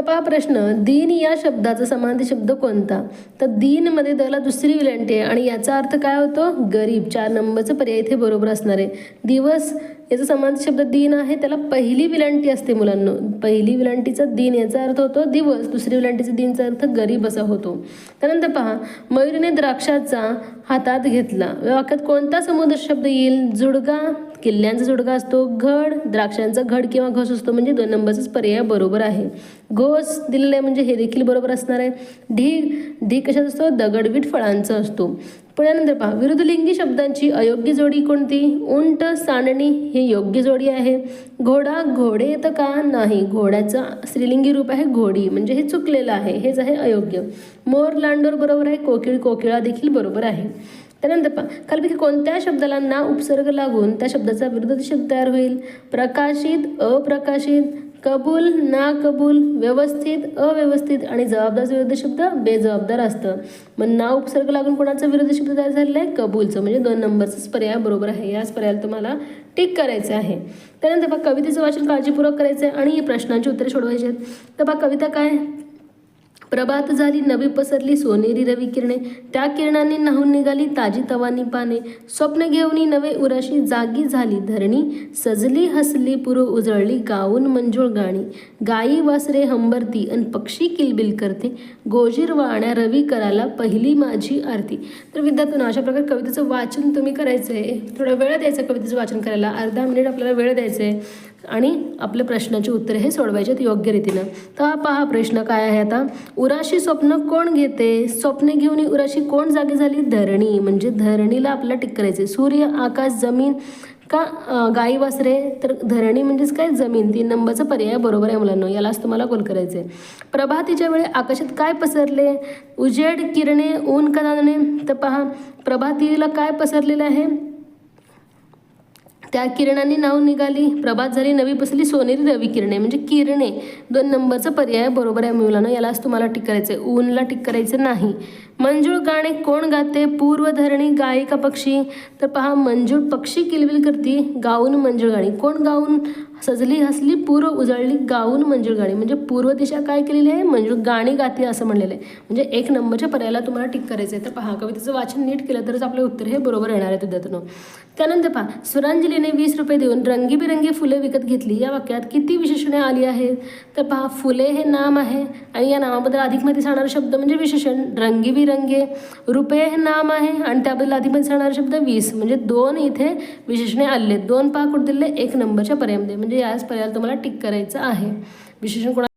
तर पहा प्रश्न दिन या शब्दाचा समानार्थी शब्द कोणता? तर दिनमध्ये दला दुसरी विलंटी आहे आणि याचा अर्थ काय होतो? गरीब. चार नंबरचं पर्याय इथे बरोबर असणार आहे. दिवस याचा समानार्थी शब्द दिन आहे त्याला पहिली विलंटी असते मुलांना. पहिली विलंटीचा दिन याचा अर्थ होतो दिवस. दुसरी विलंटीचा दिनचा अर्थ गरीब असा होतो. त्यानंतर पहा मयुरीने द्राक्षाचा हातात घेतला. वाक्यात कोणता समुद्र शब्द येईल? जुडगा किल्ल्यांचा जोडगा असतो घड द्राक्षांचा घड किंवा घोस असतो म्हणजे दोन नंबरचाच पर्याय बरोबर आहे. घोस दिलेलं आहे म्हणजे हे देखील बरोबर असणार आहे. ढीग ढीग कशाच असतो? दगडवीट फळांचा असतो. पुढे पहा विरुद्धलिंगी शब्दांची अयोग्य जोडी कोणती? उंट सांडणी ही योग्य जोडी आहे. घोडा घोडे येतं का नाही? घोड्याचं स्त्रीलिंगी रूप आहे घोडी म्हणजे हे चुकलेलं आहे हेच आहे अयोग्य. मोर लांडोर बरोबर आहे कोकिळ कोकिळा देखील बरोबर आहे. त्यानंतर पहा खालपैकी कोणत्या शब्दाला ना उपसर्ग लागून त्या शब्दाचा विरुद्ध शब्द तयार होईल? प्रकाशित अप्रकाशित कबूल ना कबूल व्यवस्थित अव्यवस्थित आणि जबाबदारचं विरुद्ध शब्द बेजबाबदार असतं. मग ना उपसर्ग लागून कोणाचा विरुद्ध शब्द तयार झालेला आहे कबूलचं. म्हणजे दोन नंबरचाच पर्याय बरोबर आहे. याच पर्यायाला तुम्हाला टिक करायचं आहे. त्यानंतर पहा कवितेचं वाचन काळजीपूर्वक करायचं आहे आणि प्रश्नांची उत्तरे सोडवायची आहेत. तर पहा कविता काय? प्रभात झाली नवी पसरली सोनेरी रवी किरणे. त्या किरणांनी नाहून निघाली ताजी तवानी पाने. स्वप्न घेऊनी नवे उराशी जागी झाली धरणी. सजली हसली पुरो उजळली गाऊन मंजूळ गाणी. गाई वासरे हंबरती अन पक्षी किलबिल करते. गोजीर वाण्या रवी कराला पहिली माझी आरती. तर विद्यार्थ्यांना अशा प्रकारे कवितेचं वाचन तुम्ही करायचं आहे थोडा वेळ द्यायचा कवितेचं वाचन करायला. अर्धा मिनिट आपल्याला वेळ द्यायचं आहे आणि आपल्या प्रश्नाची उत्तरे हे सोडवायचे आहेत योग्य रीतीनं. तर हा पहा प्रश्न काय आहे आता? उराशी स्वप्न कोण घेते? स्वप्ने घेऊन उराशी कोण जागी झाली? धरणी. म्हणजे धरणीला आपल्याला टिकरायचे सूर्य आकाश जमीन का गाई वासरे? तर धरणी म्हणजेच काय? जमीन. तीन नंबरचा पर्याय बरोबर आहे मुलांना. यालाच तुम्हाला गोल करायचं आहे प्रभातीच्या वेळी आकाशात काय पसरले? उजेड किरणे ऊन कदाने तर पहा प्रभातीला काय पसरलेलं आहे? त्या किरणाने नाव निघाली. प्रभात झाली नवी पसली सोनेरी रवी किरणे. म्हणजे किरणे दोन नंबरचा पर्याय बरोबर आहे मुलांना. यालाच तुम्हाला टिक करायचं आहे ऊनला टिक करायचं नाही. मंजूळ गाणे कोण गाते? पूर्वधरणी गायिका पक्षी. तर पहा मंजूळ पक्षी किलबिल करती गाऊन मंजूळ गाणी. कोण गाऊन? सजली हसली पूर्व उजळली गाऊन मंजूळ गाणी. म्हणजे पूर्व दिशा काय केलेली आहे? मंजूळ गाणी गाते असं म्हणलेलं आहे. म्हणजे एक नंबरच्या पर्यायाला तुम्हाला टिक करायचं आहे तर पहा कवितेचं वाचन नीट केलं तरच आपले उत्तर हे बरोबर येणार आहे विद्यार्थ्यांनो. त्यानंतर पहा सुरांजलीने वीस रुपये देऊन रंगीबिरंगी फुले विकत घेतली. या वाक्यात किती विशेषणे आली आहेत? तर पहा फुले हे नाम आहे आणि या नामाबद्दल अधिक माहिती सांगणारा शब्द म्हणजे विशेषण. रंगीबिरंगे रुपये हे नाम आहे आणि त्याबद्दल अधिक माहिती सांगणारा शब्द वीस. म्हणजे दोन इथे विशेषणे आले दोन पहा कुठे दिले एक नंबरच्या पर्यायामध्ये. म्हणजे याच पर्यायाला तुम्हाला टिक करायचं आहे. विशेषण कोणा